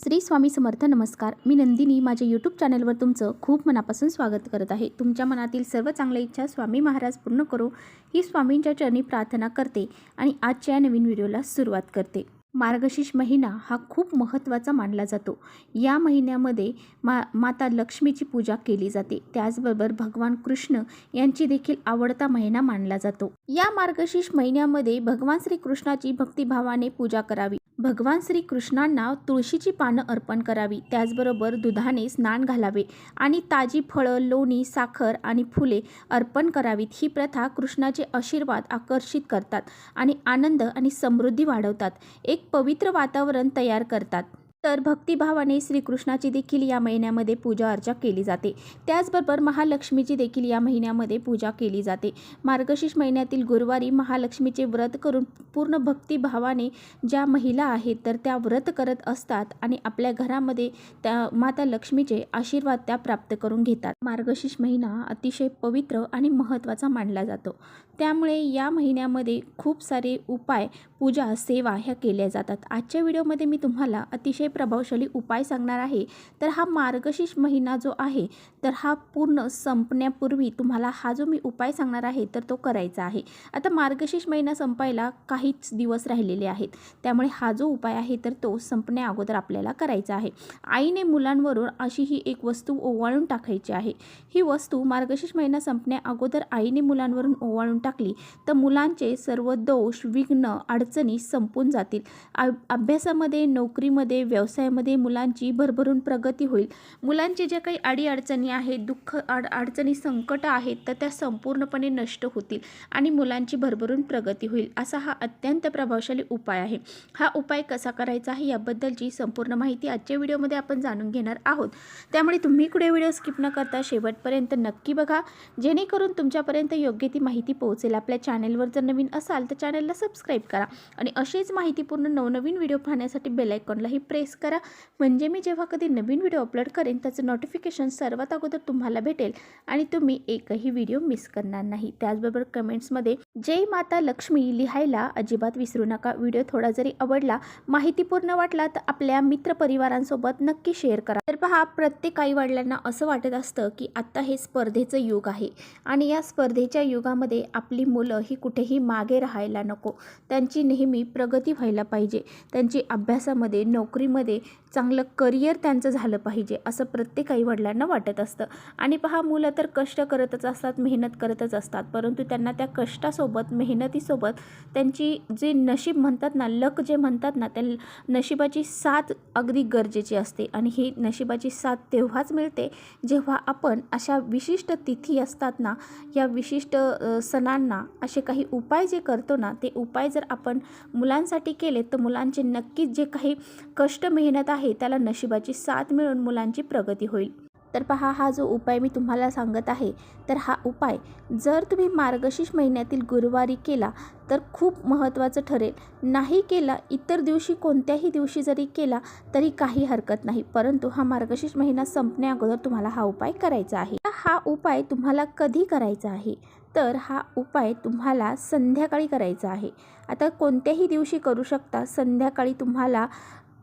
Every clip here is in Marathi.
श्री स्वामी समर्थ नमस्कार. मी नंदिनी. माझ्या यूट्यूब चॅनलवर तुमचं खूप मनापासून स्वागत करत आहे. तुमच्या मनातील सर्व चांगल्या इच्छा स्वामी महाराज पूर्ण करो. ही स्वामींच्या चरणी प्रार्थना करते आणि आजच्या या नवीन व्हिडिओला सुरुवात करते. मार्गशीर्ष महिना हा खूप महत्त्वाचा मानला जातो. या महिन्यामध्ये मा माता लक्ष्मीची पूजा केली जाते. त्याचबरोबर भगवान कृष्ण यांची देखील आवडता महिना मानला जातो. या मार्गशीर्ष महिन्यामध्ये भगवान श्रीकृष्णाची भक्तिभावाने पूजा करावी. भगवान श्रीकृष्णांना तुळशीची पानं अर्पण करावी. त्याचबरोबर दुधाने स्नान घालावे आणि ताजी फळं लोणी साखर आणि फुले अर्पण करावीत. ही प्रथा कृष्णाचे आशीर्वाद आकर्षित करतात आणि आनंद आणि समृद्धी वाढवतात. एक पवित्र वातावरण तयार करतात. तर भक्तिभावाने श्रीकृष्णाची देखील या महिन्यामध्ये पूजा अर्चा केली जाते. त्याचबरोबर महालक्ष्मीची देखील या महिन्यामध्ये पूजा केली जाते. मार्गशीर्ष महिन्यातील गुरुवारी महालक्ष्मीचे व्रत करून पूर्ण भक्तिभावाने ज्या महिला आहेत तर त्या व्रत करत असतात आणि आपल्या घरामध्ये त्या माता लक्ष्मीचे आशीर्वाद त्या प्राप्त करून घेतात. मार्गशीर्ष महिना अतिशय पवित्र आणि महत्त्वाचा मानला जातो. त्यामुळे या महिन्यामध्ये खूप सारे उपाय पूजा सेवा ह्या केल्या जातात. आजच्या व्हिडिओमध्ये मी तुम्हाला अतिशय प्रभावशाली उपाय सांगणार आहे. तर हा मार्गशीर्ष महिना जो आहे तर हा पूर्ण संपण्यापूर्वी तुम्हाला हा जो मी उपाय सांगणार आहे तर तो करायचा आहे. आता मार्गशीर्ष महिना संपायला काहीच दिवस राहिलेले आहेत. त्यामुळे हा जो उपाय आहे तर तो संपण्या अगोदर आपल्याला करायचा आहे. आईने मुलांवरून अशी ही एक वस्तू ओवाळून टाकायची आहे. ही वस्तू मार्गशीर्ष महिना संपण्या अगोदर आईने मुलांवरून ओवाळून टाकली तर मुलांचे सर्व दोष विघ्न अडचण अडचणी संपून जातील. आ अभ्यासामध्ये नोकरीमध्ये व्यवसायामध्ये मुलांची भरभरून प्रगती होईल. मुलांचे ज्या काही अडीअडचणी आहेत दुःख अड अडचणी संकट आहेत तर त्या संपूर्णपणे नष्ट होतील आणि मुलांची भरभरून प्रगती होईल असा हा अत्यंत प्रभावशाली उपाय आहे. हा उपाय कसा करायचा आहे याबद्दलची संपूर्ण माहिती आजच्या व्हिडिओमध्ये आपण जाणून घेणार आहोत. त्यामुळे तुम्ही कुठे व्हिडिओ स्किप न करता शेवटपर्यंत नक्की बघा. जेणेकरून तुमच्यापर्यंत योग्य ती माहिती पोहोचेल. आपल्या चॅनेलवर जर नवीन असाल तर चॅनलला सबस्क्राईब करा. आणि अशीच माहितीपूर्ण नवनवीन व्हिडिओ पाहण्यासाठी बेलायकॉनलाही प्रेस करा. म्हणजे मी जेव्हा कधी नवीन व्हिडिओ अपलोड करेन त्याचं नोटिफिकेशन सर्वात अगोदर तुम्हाला भेटेल आणि तुम्ही एकही व्हिडिओ मिस करणार नाही. त्याचबरोबर कमेंट्समध्ये जय माता लक्ष्मी लिहायला अजिबात विसरू नका. व्हिडिओ थोडा जरी आवडला माहितीपूर्ण वाटला तर आपल्या मित्रपरिवारांसोबत नक्की शेअर करा. तर पहा प्रत्येक आई वडिलांना असं वाटत असतं की आत्ता हे स्पर्धेचं युग आहे आणि या स्पर्धेच्या युगामध्ये आपली मुलं ही कुठेही मागे राहायला नको. त्यांची नेहमी प्रगती व्हायला पाहिजे. त्यांची अभ्यासामध्ये नोकरीमध्ये चांगलं करिअर त्यांचं झालं पाहिजे असं प्रत्येक आई वडिलांना वाटत असतं. आणि पहा मुलं तर कष्ट करतच असतात मेहनत करतच असतात. परंतु त्यांना त्या कष्टासोबत मेहनतीसोबत त्यांची जे नशीब म्हणतात ना लक जे म्हणतात ना त्या नशिबाची साथ अगदी गरजेची असते. आणि ही नशिबाची साथ तेव्हाच मिळते जेव्हा आपण अशा विशिष्ट तिथी असतात ना या विशिष्ट सणांना असे काही उपाय जे करतो ना ते उपाय जर आपण मुलांसाठी केले तर मुलांचे नक्कीच जे काही कष्ट मेहनत आहे त्याला नशिबाची साथ मिळून मुलांची प्रगती होईल. तर पहा हा जो उपाय मी तुम्हाला सांगत आहे तर हा उपाय जर तुम्ही मार्गशीर्ष महिन्यातील गुरुवारी केला तर खूप महत्त्वाचं ठरेल. नाही केला इतर दिवशी कोणत्याही दिवशी जरी केला तरी काही हरकत नाही. परंतु हा मार्गशीर्ष महिना संपण्याअगोदर तुम्हाला हा उपाय करायचा आहे. हा उपाय तुम्हाला कधी करायचा आहे? तर हा उपाय तुम्हाला संध्याकाळी करायचा आहे. आता कोणत्याही दिवशी करू शकता. संध्याकाळी तुम्हाला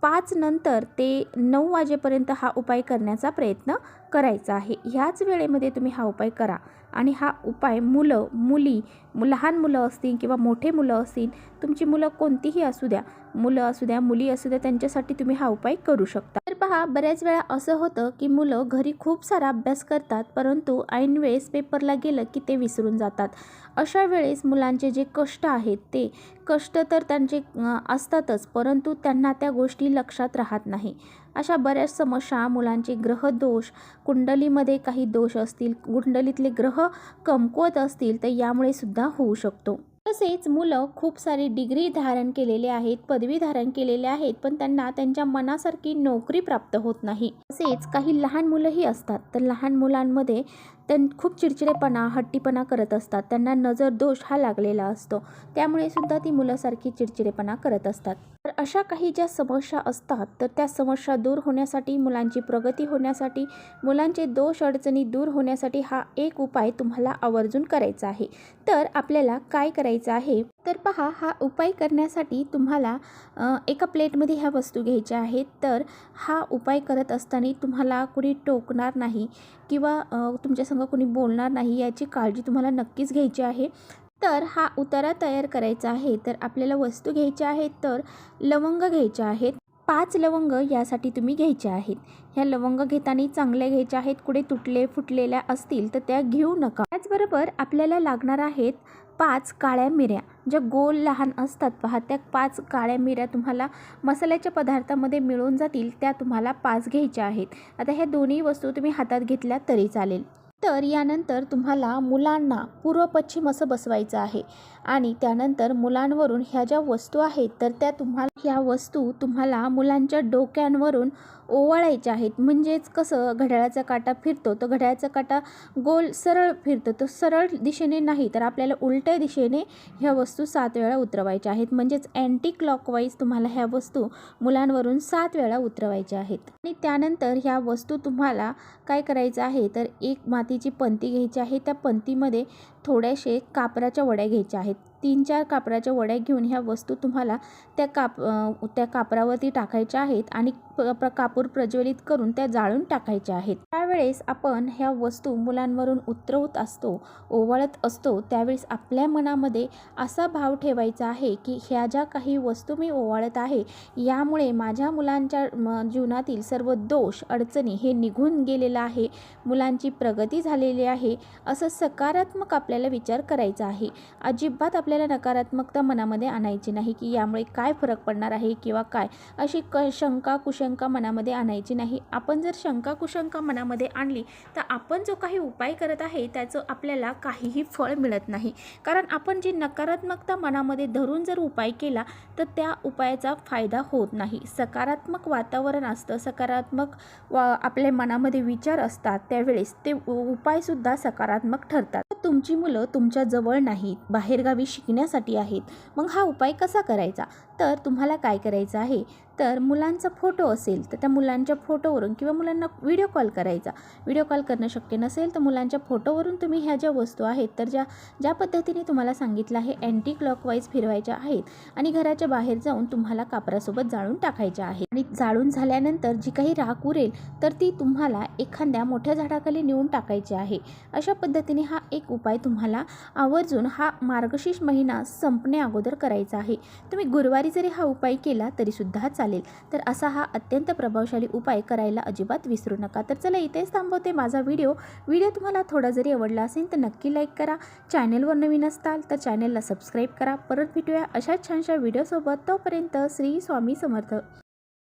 पाच नंतर ते नऊ वाजेपर्यंत हा उपाय करण्याचा प्रयत्न करायचा आहे. ह्याच वेळेमध्ये तुम्ही हा उपाय करा. आणि हा उपाय मुलं मुली लहान मुलं असतील किंवा मोठे मुलं असतील तुमची मुलं कोणतीही असू द्या मुलं असू द्या मुली असू द्या त्यांच्यासाठी तुम्ही हा उपाय करू शकता. तर पहा बऱ्याच वेळा असं होतं की मुलं घरी खूप सारा अभ्यास करतात परंतु ऐनवेळेस पेपरला गेलं की ते विसरून जातात. अशा वेळेस मुलांचे जे कष्ट आहेत ते कष्ट तर त्यांचे असतातच परंतु त्यांना त्या गोष्टी लक्षात राहत नाही. अशा बऱ्याच समस्या मुलांचे ग्रहदोष कुंडलीमध्ये काही दोष असतील कुंडलीतले ग्रह कमकुवत असतील तर यामुळे सुद्धा होऊ शकतो. तसेच मुलं खूप सारी डिग्री धारण केलेले आहेत पदवी धारण केलेले आहेत पण त्यांना त्यांच्या मनासारखी नोकरी प्राप्त होत नाही. तसेच काही लहान मुलंही असतात. तर लहान मुलांमध्ये त्यां खूप चिडचिडेपणा हट्टीपणा करत असतात. त्यांना नजर दोष हा लागलेला असतो. त्यामुळे सुद्धा ती मुलासारखी चिडचिडेपणा करत असतात. तर अशा काही ज्या समस्या असतात तर त्या समस्या दूर होण्यासाठी मुलांची प्रगती होण्यासाठी मुलांचे दोष अडचणी दूर होण्यासाठी हा एक उपाय तुम्हाला आवर्जून करायचा आहे. तर आपल्याला काय करायचं आहे? तर पहा हा उपाय करण्यासाठी तुम्हाला एका प्लेटमध्ये ह्या वस्तू घ्यायच्या आहेत. तर हा उपाय करत असताना तुम्हाला कुणी टोकणार नाही किंवा तुमच्यासंग कुणी बोलणार नाही याची काळजी तुम्हाला नक्कीच घ्यायची आहे. तर हा उतारा तयार करायचा आहे. तर आपल्याला वस्तू घ्यायच्या आहेत तर लवंग घ्यायच्या आहेत. पाच लवंग यासाठी तुम्ही घ्यायच्या आहेत. ह्या लवंग घेताना चांगल्या घ्यायच्या आहेत. कुठे तुटले फुटलेल्या असतील तर त्या घेऊ नका. त्याचबरोबर आपल्याला लागणार आहेत पाच काळ्या मिऱ्या ज्या गोल लहान असतात पहा त्या पाच काळ्या मिऱ्या तुम्हाला मसाल्याच्या पदार्थामध्ये मिळून जातील त्या तुम्हाला पाच घ्यायच्या आहेत. आता ह्या दोन्ही वस्तू तुम्ही हातात घेतल्या तरी चालेल. तर यानंतर तुम्हाला मुलांना पूर्व पश्चिम असं बसवायचं आहे. आणि त्यानंतर मुलांवरून ह्या ज्या वस्तू आहेत तर त्या तुम्हाला ह्या वस्तू तुम्हाला मुलांच्या डोक्यांवरून ओवाळायच्या आहेत. म्हणजेच कसं घड्याळाचा काटा फिरतो तो घड्याळाचा काटा गोल सरळ फिरतो. तो सरळ दिशेने नाही तर आपल्याला उलट्या दिशेने ह्या वस्तू सात वेळा उतरवायच्या आहेत. म्हणजेच अँटी क्लॉकवाईज तुम्हाला ह्या वस्तू मुलांवरून सात वेळा उतरवायच्या आहेत. आणि त्यानंतर ह्या वस्तू तुम्हाला काय करायचं आहे तर एक मातीची पंती घ्यायची आहे त्या पंतीमध्ये थोड्याशे कापराच्या वड्या घ्यायच्या आहेत. तीन चार कापराच्या वड्या घेऊन ह्या वस्तू तुम्हाला त्या काप त्या कापरावरती टाकायच्या आहेत आणि प प्र- कापूर प्रज्वलित करून त्या जाळून टाकायच्या आहेत. त्यावेळेस आपण ह्या वस्तू मुलांवरून उतरवत असतो ओवाळत असतो त्यावेळेस आपल्या मनामध्ये असा भाव ठेवायचा आहे की ह्या ज्या काही वस्तू मी ओवाळत आहे यामुळे माझ्या मुलांच्या म, जीवनातील सर्व दोष अडचणी हे निघून गेलेलं आहे मुलांची प्रगती झालेली आहे असं सकारात्मक आपल्या आपल्याला विचार करायचा आहे. अजिबात आपल्याला नकारात्मकता मनामध्ये आणायची नाही की यामुळे काय फरक पडणार आहे किंवा काय? अशी क शंका कुशंका मनामध्ये आणायची नाही. आपण जर शंका कुशंका मनामध्ये आणली तर आपण जो काही उपाय करत आहे त्याचं आपल्याला काहीही फळ मिळत नाही. कारण आपण जी नकारात्मकता मनामध्ये धरून जर उपाय केला तर त्या उपायाचा फायदा होत नाही. सकारात्मक वातावरण असतं सकारात्मक वा आपल्या मनामध्ये विचार असतात त्यावेळेस ते उपायसुद्धा सकारात्मक ठरतात. तुमची मुलं तुमच्या जवळ नाहीत बाहेरगावी शिकण्यासाठी आहेत. मग हा उपाय कसा करायचा? तर तुम्हाला काय करायचं आहे? तर मुलांचा फोटो असेल तर त्या मुलांच्या फोटोवरून किंवा मुलांना व्हिडिओ कॉल करायचा. व्हिडिओ कॉल करणं शक्य नसेल तर मुलांच्या फोटोवरून तुम्ही ह्या ज्या वस्तू आहेत तर ज्या ज्या पद्धतीने तुम्हाला सांगितलं आहे अँटी क्लॉकवाईज फिरवायच्या आहेत आणि घराच्या बाहेर जाऊन तुम्हाला कापरासोबत जाळून टाकायच्या आहेत. आणि जाळून झाल्यानंतर जी काही राख उरेल तर ती तुम्हाला एखाद्या मोठ्या झाडाखाली नेऊन टाकायची आहे. अशा पद्धतीने हा एक उपाय तुम्हाला आवर्जून हा मार्गशीर्ष महिना संपण्या अगोदर करायचा आहे. तुम्ही गुरुवारी जरी हा उपाय केला तरीसुद्धा चालेल. तर असा हा अत्यंत प्रभावशाली उपाय करायला अजिबात विसरू नका. तर चला इथेच थांबवते माझा व्हिडिओ. व्हिडिओ तुम्हाला थोडा जरी आवडला असेल तर नक्की लाईक करा. चॅनलवर नवीन असताल तर चॅनलला सबस्क्राईब करा. परत भेटूया अशाच छानशा व्हिडिओसोबत. तोपर्यंत श्री स्वामी समर्थ.